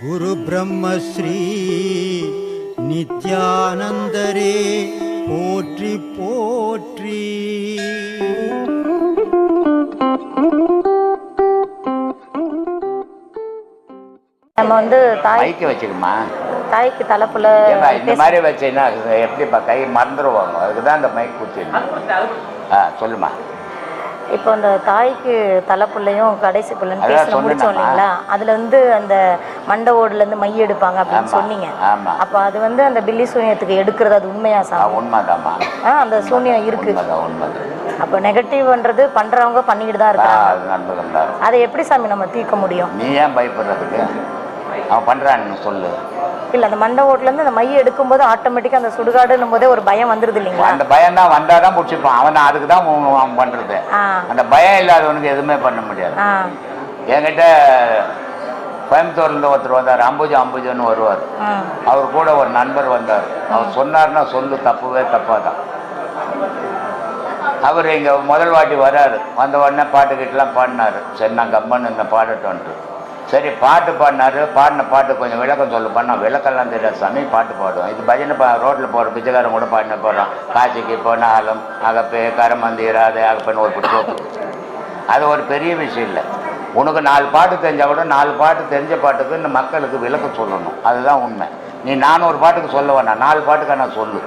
குரு பிரம்மஸ்ரீ நித்யானந்தரே போற்றி போற்றி. நம்ம வந்து தாய் மைக்க வச்சுக்கமா தாய்க்கு தலைப்புல இந்த மாதிரி வச்சீங்கன்னா எப்படிப்பா கை மறந்துடுவாங்க அதுக்கு தான் அந்த மைக் குத்திடணும் ஆ சொல்லுமா இப்போ அந்த தாய்க்கு தலைப்புள்ளையும் கடைசி புள்ளன்னு பேச முடிச்சோம். இல்லைங்களா? அதுல வந்து அந்த மண்டை ஓடுல இருந்து மை எடுப்பாங்க அப்படின்னு சொன்னீங்க. அப்ப அது வந்து அந்த பில்லி சூனியத்துக்கு எடுக்கிறது அது உண்மையா சாமி உண்மைதாம்மா. ஆ அந்த சூனியம் இருக்கு. அப்ப நெகட்டிவ்ன்றது பண்றவங்க பண்ணிக்கிட்டு தான் இருக்காங்க. அதை எப்படி சாமி நம்ம தீர்க்க முடியும்? நீ ஏன் பயப்படுறதுக்கு? அவன் பண்ணுறான்னு சொல்லு. இல்ல அந்த மண்டை ஓட்டுல இருந்து அந்த மை எடுக்கும்போது ஆட்டோமேட்டிக்கா அந்த சுடுகாடுன்னும் போதே ஒரு பயம் வந்துருது இல்லைங்களா? அந்த பயம் தான் வந்தால் தான் பிடிச்சிப்பான். அவன் அதுக்கு தான் அவன் பண்ணுறது அந்த பயம் இல்லாதவனுக்கு எதுவுமே பண்ண முடியாது. என்கிட்ட கோயம்புத்தூர்லேருந்து ஒருத்தர் வந்தார் அம்புஜா அம்புஜான்னு வருவார். அவர் கூட ஒரு நண்பர் வந்தார். அவர் சொன்னார்னா சொல்லு தப்புவே தப்பாக தான் அவர் இங்கே முதல் வாட்டி வராரு. வந்த உடனே பாட்டுக்கிட்டலாம் பாடினாரு. சரி நான் கம்மன் இந்த பாடட்டோன்ட்டு சரி பாட்டு பாடினாரு. பாடின பாட்டு கொஞ்சம் விளக்கம் சொல்லு பண்ணா விளக்கெல்லாம் தெரியாது சாமி பாட்டு பாடுவோம் இது பஜனை பா ரோட்டில் போகிற பிச்சைக்காரன் கூட பாடின போடுறோம் காசிக்கு போனாலும் அகப்பே கரமந்திராது அகப்பேன்னு ஒரு புத்தோப்பு அது ஒரு பெரிய விஷயம் இல்லை. உனக்கு நாலு பாட்டு தெரிஞ்சால் கூட நாலு பாட்டு தெரிஞ்ச பாட்டுக்கு இந்த மக்களுக்கு விளக்கம் சொல்லணும். அதுதான் உண்மை. நீ நானூறு பாட்டுக்கு சொல்ல வேணாம் நாலு பாட்டுக்கு நான் சொல்லு.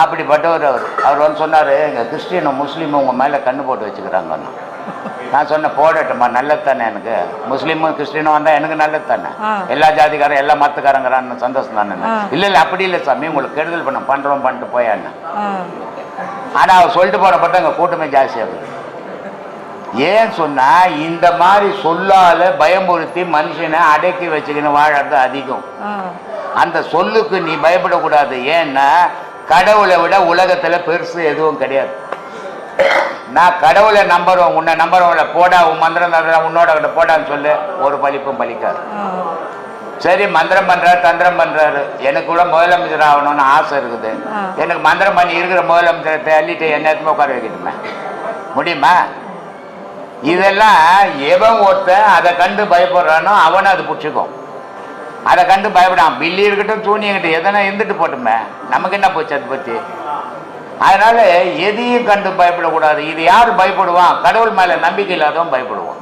அப்படிப்பட்டவர் அவர். அவர் வந்து சொன்னார் எங்கள் கிறிஸ்டினும் முஸ்லீமும் உங்கள் மேலே கண்ணு போட்டு வச்சுக்கிறாங்கன்னு நான் சொன்னேன் போடட்டும்மா நல்லது தானே எனக்கு. முஸ்லீமும் கிறிஸ்டினும் வந்தால் எனக்கு நல்லது தானே ஆ. எல்லா ஜாதிக்காரன் எல்லா மத்தக்காரங்கிறான்னு சந்தோஷம் தானே. இல்லை இல்லை அப்படி இல்லை சாமி உங்களுக்கு கெடுதல் பண்ண பண்ணுறோம் பண்ணிட்டு போயான்னு. ம் ஆனால் அவர் சொல்லிட்டு போகிறப்பட்ட அங்கே கூட்டமே ஜாஸ்தியாகுது ஏன் சொன்னா இந்த மாதிரி சொல்லால பயமுறுத்தி மனுஷனை அடக்கி வச்சுக்கின்னு வாழறது அதிகம். அந்த சொல்லுக்கு நீ பயப்படக்கூடாது. ஏன்னா கடவுளை விட உலகத்துல பெருசு எதுவும் கிடையாது. நான் கடவுளை நம்புறோம் உன்னை நம்புறவங்கள போடா உன் மந்திரம் தந்திரம் உன்னோட கிட்ட போடான்னு சொல்லு ஒரு பலிப்பும் பலிக்காது ம் சரி மந்திரம் பண்றாரு தந்திரம் பண்றாரு. எனக்கு கூட முதலமைச்சர் ஆகணும்னு ஆசை இருக்குது. எனக்கு மந்திரம் பண்ணி இருக்கிற முதலமைச்சரை அள்ளிட்டு என்னத்துமே உட்கார வைக்கணுமே முடியுமா? இதெல்லாம் எவன் ஒருத்தன் அதை கண்டு பயப்படுறானோ அவனை அது பிடிச்சிக்கும். அதை கண்டு பயப்படான் பில்லி இருக்கட்டும் இருக்கட்டும் எதனா இருந்துட்டு போட்டுமே. நமக்கு என்ன போச்சு அதை பற்றி அதனால எதையும் கண்டு பயப்படக்கூடாது. இது யார் பயப்படுவான்? கடவுள் மேலே நம்பிக்கை இல்லாதவன் பயப்படுவான்.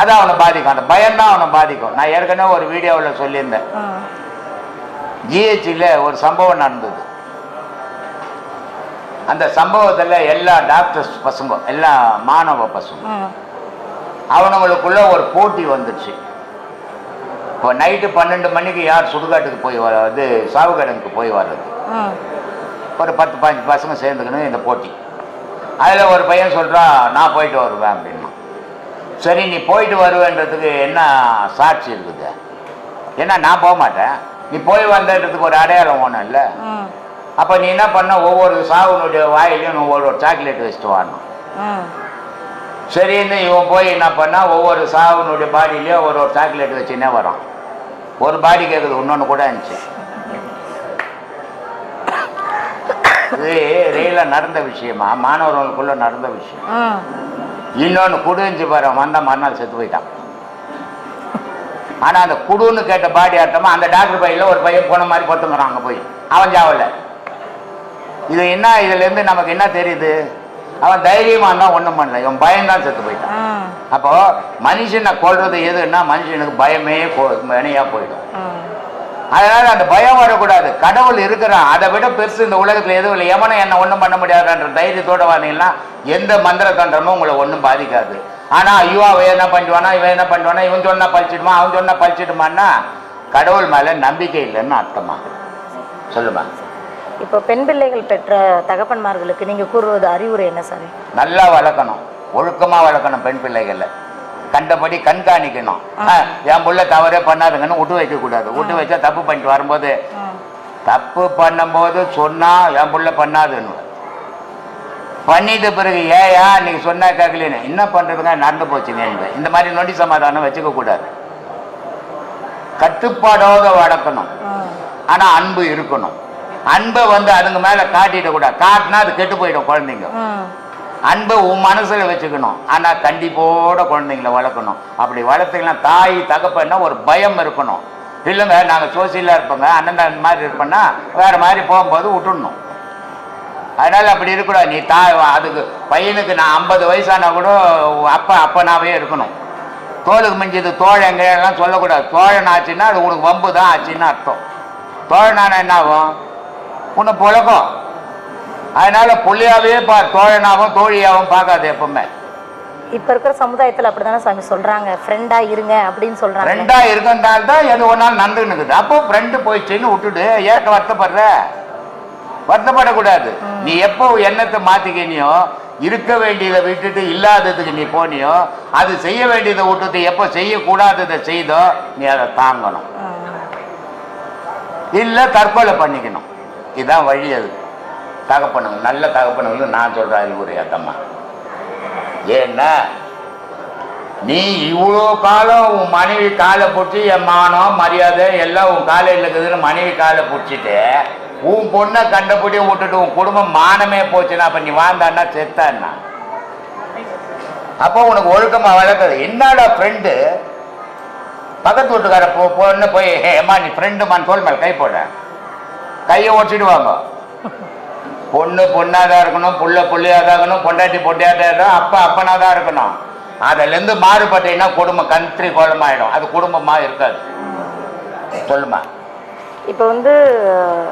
அது அவனை பாதிக்கும் அந்த பயம்தான் அவனை பாதிக்கும். நான் ஏற்கனவே ஒரு வீடியோவில் சொல்லியிருந்தேன். ஜிஹெச்சில் ஒரு சம்பவம் நடந்தது. அந்த சம்பவத்தில் எல்லா டாக்டர்ஸ் பசங்க எல்லா மாணவ பசங்க ம் அவனுங்களுக்குள்ள ஒரு போட்டி வந்துடுச்சு இப்போ நைட்டு பன்னெண்டு மணிக்கு யார் சுடுகாட்டுக்கு போய் வர இது சாவுகடனுக்கு போய் வர்றது. ஒரு பத்து பாஞ்சு பசங்க சேர்ந்துக்கணும் இந்த போட்டி. அதில் ஒரு பையன் சொல்கிறான் நான் போயிட்டு வருவேன் அப்படின்னா. சரி நீ போயிட்டு வருவேன்றதுக்கு என்ன சாட்சி இருக்குது? ஏன்னா நான் போக மாட்டேன். நீ போய் வந்ததுக்கு ஒரு அடையாளம் ஒன்றும் இல்லை. அப்போ நீ என்ன பண்ண? ஒவ்வொரு சாவுனுடைய வாயிலையும் ஒவ்வொரு ஒரு சாக்லேட் வச்சுட்டு வரணும். ம் சரின்னு இவன் போய் என்ன பண்ணா? ஒவ்வொரு சாவுனுடைய பாடியிலையும் ஒரு ஒரு சாக்லேட் வச்சுன்னே வரான். ஒரு பாடி கேட்குது இன்னொன்று கூட இருந்துச்சு. இது ரியலாக நடந்த விஷயமா? மாணவர்களுக்குள்ள நடந்த விஷயம். இன்னொன்று குடுஞ்சு பாரு வந்த மறுநாள் செத்து போயிட்டான். ஆனால் அந்த குடுன்னு கேட்ட பாடி ஆட்டமா அந்த டாக்டர் பையில ஒரு பையன் போன மாதிரி பொத்துங்கிறான் அங்கே போய். அவன் ஜாவல. இது என்ன இதுலேருந்து நமக்கு என்ன தெரியுது? அவன் தைரியமாக இருந்தால் ஒன்றும் பண்ணல. இவன் பயம்தான் செத்து போயிட்டான். அப்போ மனுஷனை கொல்றது எதுன்னா மனுஷனுக்கு பயமே மணியாக போயிடும். ம் அதனால அந்த பயம் வரக்கூடாது. கடவுள் இருக்கிறான். அதை விட பெருசு இந்த உலகத்தில் எதுவும் இல்லை. எவனும் என்ன ஒன்றும் பண்ண முடியாதுன்ற தைரியத்தோட வந்தீங்கன்னா எந்த மந்திர தந்திரமும் உங்களை ஒன்றும் பாதிக்காது. ஆனால் ஐயோ அவன் என்ன பண்ணுவானா இவன் என்ன பண்ணுவானா இவன் சொன்னா பழிச்சிடுமா அவன் சொன்னா பழிச்சிடுமான்னா கடவுள் மேலே நம்பிக்கை இல்லைன்னு அர்த்தமா? சொல்லுமா? இப்போ பெண் பிள்ளைகள் பெற்ற தகப்பன்மார்களுக்கு நீங்க கூறுவது அறிவுரை என்ன சாமி நல்லா வளர்க்கணும். ஒழுக்கமாக வளர்க்கணும் பெண் பிள்ளைகளை. கண்டபடி கண்காணிக்கணும். என் புள்ள தவறே பண்ணாதுங்கன்னு விட்டு வைக்க கூடாது விட்டு வச்சா தப்பு பண்ணிட்டு வரும்போது. தப்பு பண்ணும்போது சொன்னா என் புள்ள பண்ணாதுன்னு. பண்ணிட்ட பிறகு ஏயா நீங்க சொன்னா கேட்கலன்னு என்ன பண்றதுங்க? நடந்து போச்சுங்க. இந்த மாதிரி நொடி சமாதானம் வச்சுக்க கூடாது. கட்டுப்பாடோட வளர்க்கணும். ஆனா அன்பு இருக்கணும். அன்பை வந்து அதுங்க மேல காட்டிட கூடாது காட்டினா அது கெட்டு போயிடும் குழந்தைங்க. அன்பை உன் மனசில் வச்சுக்கணும். ஆனால் கண்டிப்போட குழந்தைங்களை வளர்க்கணும். அப்படி வளர்த்தீங்கன்னா தாய் தகப்பன்னா ஒரு பயம் இருக்கணும். இல்லைங்க நாங்கள் சோசியலாக இருப்போங்க. அண்ணன் மாதிரி இருப்போம்னா வேறு மாதிரி போகும்போது விட்டுடணும். அதனால் அப்படி இருக்கக்கூடாது. நீ தா அதுக்கு பையனுக்கு நான் ஐம்பது வயசானா கூட அப்பா அப்பனாவே இருக்கணும். தோலுக்கு மிஞ்சது தோழங்க எல்லாம் சொல்லக்கூடாது. தோழன் ஆச்சுன்னா அது உனக்கு வம்பு தான் ஆச்சுன்னு அர்த்தம். தோழனான என்ன ஆகும்? உன்னை புழக்கம் அதனால புள்ளியாவே பார் தோழனாவும் தோழியாவும் பார்க்காது எப்பவுமே. இப்ப இருக்கிற சமுதாயத்துல அப்படிதானே சாமி சொல்றாங்க ஃப்ரெண்டா இருங்க அப்படின்னு சொல்றாங்க ஃப்ரெண்டா இருக்கனால தான் எது ஒரு நாள் நடந்துன்னு இருக்குது அப்போ ஃப்ரெண்டு போயிடுச்சுன்னு விட்டுடு ஏற்க வருத்தப்படுற? வருத்தப்படக்கூடாது. நீ எப்போ எண்ணத்தை மாத்திக்கினியோ இருக்க வேண்டியதை விட்டுட்டு இல்லாததுக்கு நீ போனியோ அது செய்ய வேண்டியதை விட்டுட்டு எப்போ செய்யக்கூடாததை செய்தோ நீ அதை தாங்கணும். இல்லை தற்கொலை பண்ணிக்கணும். இதுதான் வழி அது. தகப்பனுங்க நல்ல தகப்பனுங்களுக்கு நான் சொல்கிறேன் அறிவுரை அத்தம்மா ஏன்னா நீ இவ்வளோ காலம் உன் மனைவி காலை பிடிச்சி என் மானம் மரியாதை எல்லாம் உன் காலையில் இருக்குதுன்னு மனைவி காலை பிடிச்சிட்டு உன் பொண்ணை கண்டபடி விட்டுட்டு உன் குடும்பம் மானமே போச்சுன்னா அப்போ நீ வாழ்ந்தான்னா செத்தான்னா அப்போ உனக்கு ஒழுக்கமாக வளர்க்குது என்னடா ஃப்ரெண்டு பக்கத்து வீட்டுக்கார பொ பொண்ணு போய் "ஹே, அம்மா நீ ஃப்ரெண்டுமான்னு தோல் மேலே கை போட. கையை ஒடிச்சிடுவாங்க பொண்ணு பொண்ணாக தான் இருக்கணும் புள்ள புள்ளையாக தான் இருக்கணும் பொண்டாட்டி பொட்டியாக தான் இருக்கணும் அப்பா அப்பனாக தான் இருக்கணும். அதுலேருந்து மாறுபட்டீங்கன்னா குடும்பம் கந்திரி குழம்பாயிடும் அது குடும்பமாக இருக்காது. சொல்லுமா? இப்போ வந்து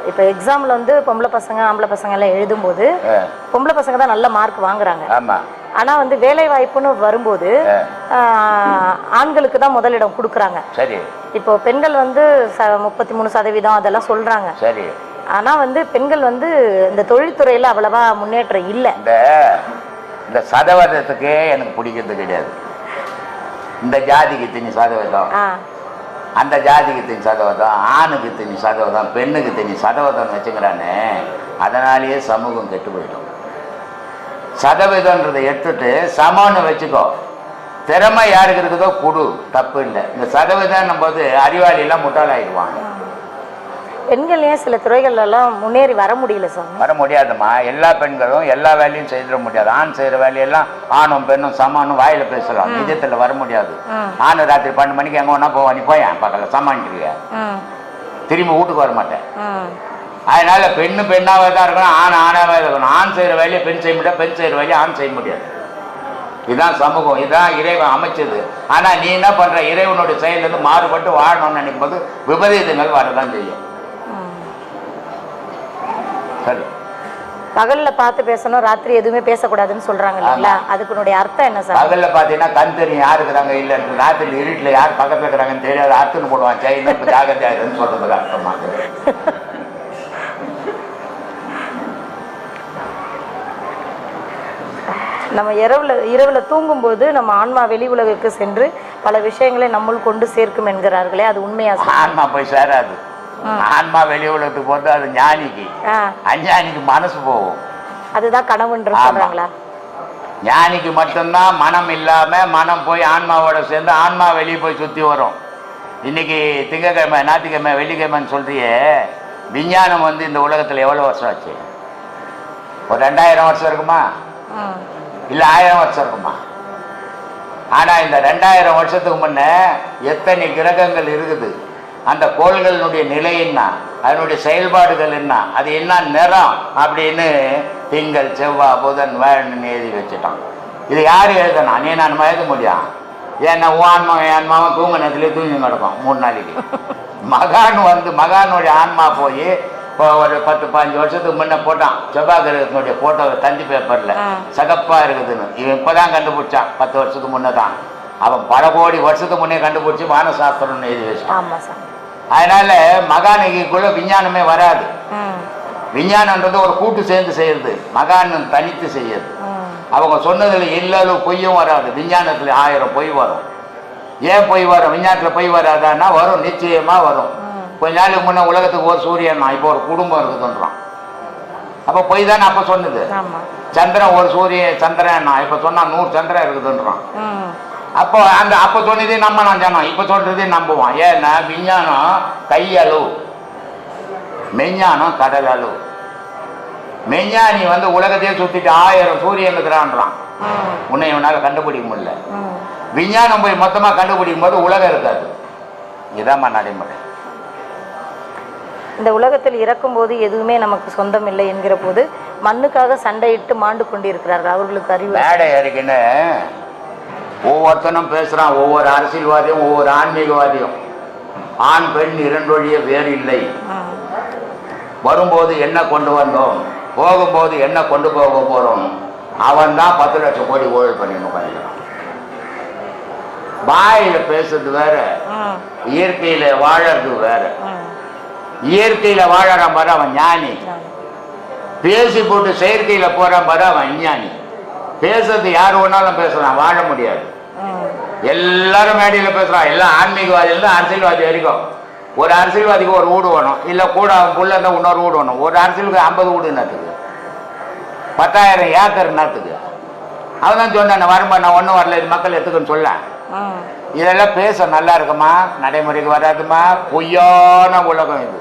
இப்போ எக்ஸாம்ல வந்து பொம்பளை பசங்க ஆம்பளை பசங்க எல்லாம் எழுதும்போது பொம்பளை பசங்க தான் நல்ல மார்க் வாங்குறாங்க. ஆமாம் ஆனா வந்து வேலை வாய்ப்புன்னு வரும்போது ஆண்களுக்கு தான் முதலிடம் கொடுக்குறாங்க. சரி. இப்போ பெண்கள் வந்து ச முப்பத்தி மூணு சதவீதம் அதெல்லாம் சொல்றாங்க. சரி. ஆனா வந்து பெண்கள் வந்து இந்த தொழில்துறையில அவ்வளவா முன்னேற்றம் இல்லை. இந்த இந்த சதவீதத்துக்கே எனக்கு பிடிக்கிறது கிடையாது. இந்த ஜாதிக்கு தனி சதவீதம். அந்த ஜாதிக்கு தனி சதவீதம் ஆணுக்கு தனி சதவீதம் பெண்ணுக்கு தனி சதவீதம் வச்சுக்கிறானே அதனாலேயே சமூகம் கெட்டு போயிடும். சதவீதம்ன்றதை எடுத்துட்டு சமம்னு வச்சுக்கோ. திறமை யாருக்கு இருக்குதோ கொடு தப்பு இல்லை. இந்த சதவீதம் போது அறிவாளியெல்லாம் முட்டாளாயிடுவாங்க. பெண்கள் ஏன் சில துறைகள்ல எல்லாம் முன்னேறி வர முடியல சாமி. வர முடியாதும்மா. எல்லா பெண்களும் எல்லா வேலையும் செய்திட முடியாது. ஆண் செய்கிற வேலையெல்லாம் ஆணும் பெண்ணும் சமானும் வாயில பேசலாம். நிஜத்தில் வர முடியாது. ஆணு ராத்திரி பன்னெண்டு மணிக்கு எங்கே ஒன்றா போவா. நீ போய் பக்கத்தில் சமாளிக்கிறியா? திரும்பி வீட்டுக்கு வர மாட்டேன். அதனால பெண்ணு பெண்ணாவே தான் இருக்கணும் ஆண் ஆணாவே இருக்கணும். ஆண் செய்கிற வேலையை பெண் செய்ய முடியாது. பெண் செய்கிற வேலையை ஆண் செய்ய முடியாது. இதுதான் சமூகம். இதுதான் இறைவன் அமைச்சது. ஆனா நீ என்ன பண்ற? இறைவனுடைய செயலிருந்து மாறுபட்டு வாழணும்னு நினைக்கும் போது விபரீதங்கள் வரதான் செய்யும். சரி பகல்ல பார்த்து பேசணும் ராத்திரி எதுவுமே பேசக்கூடாதுன்னு சொல்றாங்க இல்லைங்களா? அதுக்குனுடைய அர்த்தம் என்ன சார்? பகல்ல பார்த்தீங்கன்னா கண் தெரியும் யார் இருக்கிறாங்க இல்லைன்னு ராத்திரி இருட்டில் யார் பக்கத்தில் இருக்கிறாங்கன்னு தெரியாது. அர்த்தம் போடுவான். இப்போ ஜாகிரதையா இருன்னு சொல்றதுக்கு அர்த்தமாக நம்ம இரவுல இரவுல தூங்கும்போது நம்ம ஆன்மா வெளி உலகிற்கு சென்று பல விஷயங்களை நம்முள் கொண்டு சேர்க்கும் என்கிறார்களே அது உண்மையா சார்? ஆன்மா போய் சேராது. ஆன்மா வெளி உலகத்துக்கு போகிறது அது ஞானிக்கு. அஞ்ஞானிக்கு மனசு போகும். அதுதான் கனவுன்ற. சொல்றாங்களா? ஞானிக்கு மட்டும்தான் மனம் இல்லாம மனம் போய் ஆன்மாவோட சேர்ந்து ஆன்மா வெளியே போய் சுத்தி வரும். இன்னைக்கு திங்கக்கிழமை ஞாயிற்றுக்கிழமை வெள்ளிக்கிழமைன்னு சொல்றியே விஞ்ஞானம் வந்து இந்த உலகத்துல எவ்வளவு வருஷம் ஆச்சு? ஒரு ரெண்டாயிரம் வருஷம் இருக்குமா? இல்ல ஆயிரம் வருஷம் இருக்குமா? ஆனா இந்த ரெண்டாயிரம் வருஷத்துக்கு முன்ன எத்தனை கிரகங்கள் இருக்குது? அந்த கோள்களினுடைய நிலை என்ன? அதனுடைய செயல்பாடுகள் என்ன? அது என்ன நிறம்? அப்படின்னு திங்கள் செவ்வாய் புதன் வேள்னு எழுதி வச்சுட்டான். இது யார் எழுதணும் நீ நான் எழுத முடியும் ஏன்னா உன் ஆன்மா என் ஆன்மாவும் தூங்க நேரத்துலேயே தூங்கி கிடக்கும் மூணு நாளைக்கு. மகான் வந்து மகானுடைய ஆன்மா போய் இப்போ ஒரு பத்து பதினஞ்சு வருஷத்துக்கு முன்ன போட்டான். செவ்வாய் கிரகத்தினுடைய போட்டோ தந்தி பேப்பர்ல ஆ. சகப்பா இருக்குதுன்னு. இவன் இப்பதான் கண்டுபிடிச்சான் பத்து வருஷத்துக்கு முன்னே தான் அவன் பல கோடி வருஷத்துக்கு முன்னே கண்டுபிடிச்சி வானசாஸ்திரம்னு எழுதி வச்சான் அதனால மகானிக்குள்ள விஞ்ஞானமே வராது. விஞ்ஞானன்றது ஒரு கூட்டு சேர்ந்து செய்யறது. மகான் தனித்து செய்யறது. அவங்க சொன்னதுல இல்லது பொய்யும் வராது. விஞ்ஞானத்துல ஆயிரம் பொய் வரும். ஏன் பொய் வரும்? விஞ்ஞானத்துல பொய் வராதான்னா வரும் நிச்சயமா வரும். கொஞ்ச நாளுக்கு முன்ன உலகத்துக்கு ஒரு சூரியன் தான் இப்போ ஒரு குடும்பம் இருக்குதுன்றான். அப்ப பொய் தானே அப்ப சொன்னது? சந்திரன் ஒரு சூரியன் சந்திரன் இப்ப சொன்னா நூறு சந்திரன் இருக்குதுன்றான். அப்போ அந்த அப்போ சொன்னதே நம்ம நான் ஜனம். இப்போ சொல்றதே நம்புவான். ஏன்னா விஞ்ஞானம் கையளவு. மெஞ்ஞானம் கடல் அளவு மெஞ்ஞானி வந்து உலகத்தையே சுத்திட்டு ஆயிரம் சூரியன் இருக்கிறான்றான். உன்னை இவனால கண்டுபிடிக்க முடியல. விஞ்ஞானம் போய் மொத்தமா கண்டுபிடிக்கும் போது உலகம் இருக்காது. இதாம்மா நடைமுறை. இந்த உலகத்தில் இறக்கும்போது எதுவுமே நமக்கு சொந்தம் இல்லை என்கிற போது மண்ணுக்காக சண்டையிட்டு மாண்டு கொண்டிருக்கிறார்கள். அவர்களுக்கு அறிவு மேடை ஏறிக்கின்னு ஒவ்வொருத்தனும் பேசுறான். ஒவ்வொரு அரசியல்வாதியும் ஒவ்வொரு ஆன்மீகவாதியும். ஆண் பெண் இரண்டு வழியே வேறு இல்லை. வரும்போது என்ன கொண்டு வந்தோம்? போகும்போது என்ன கொண்டு போக போறோம்? அவன் தான் பத்து லட்சம் கோடி ஊழல் பண்ணிட்டு உட்காந்துக்கிறான் வாயில பேசுறது வேற. இயற்கையில வாழறது வேற. இயற்கையில வாழறான் பாரு அவன் ஞானி. பேசி போட்டு செயற்கையில போறான் பாரு அவன் அஞ்ஞானி பேசுறது யார் வேணாலும் பேசலாம் வாழ முடியாது. எல்லாரும் மேடையில பேசுறான் எல்லாம் ஆன்மீகவாதியில இருந்து அரசியல்வாதி வரைக்கும். ஒரு அரசியல்வாதிக்கு ஒரு வீடு வேணும். இல்ல கூட அவன் புள்ள இருந்தா இன்னொரு வீடு வேணும். ஒரு அரசியலுக்கு ஐம்பது வீடு என்னத்துக்கு? பத்தாயிரம் ஏக்கர் என்னத்துக்கு? அவன் தான் சொன்னான் வரும்பா நான் ஒன்றும் வரல இது மக்கள் எடுத்துக்கன்னு சொல்ல. இதெல்லாம் பேச நல்லா இருக்குமா? நடைமுறைக்கு வராதுமா? பொய்யான உலகம் இது.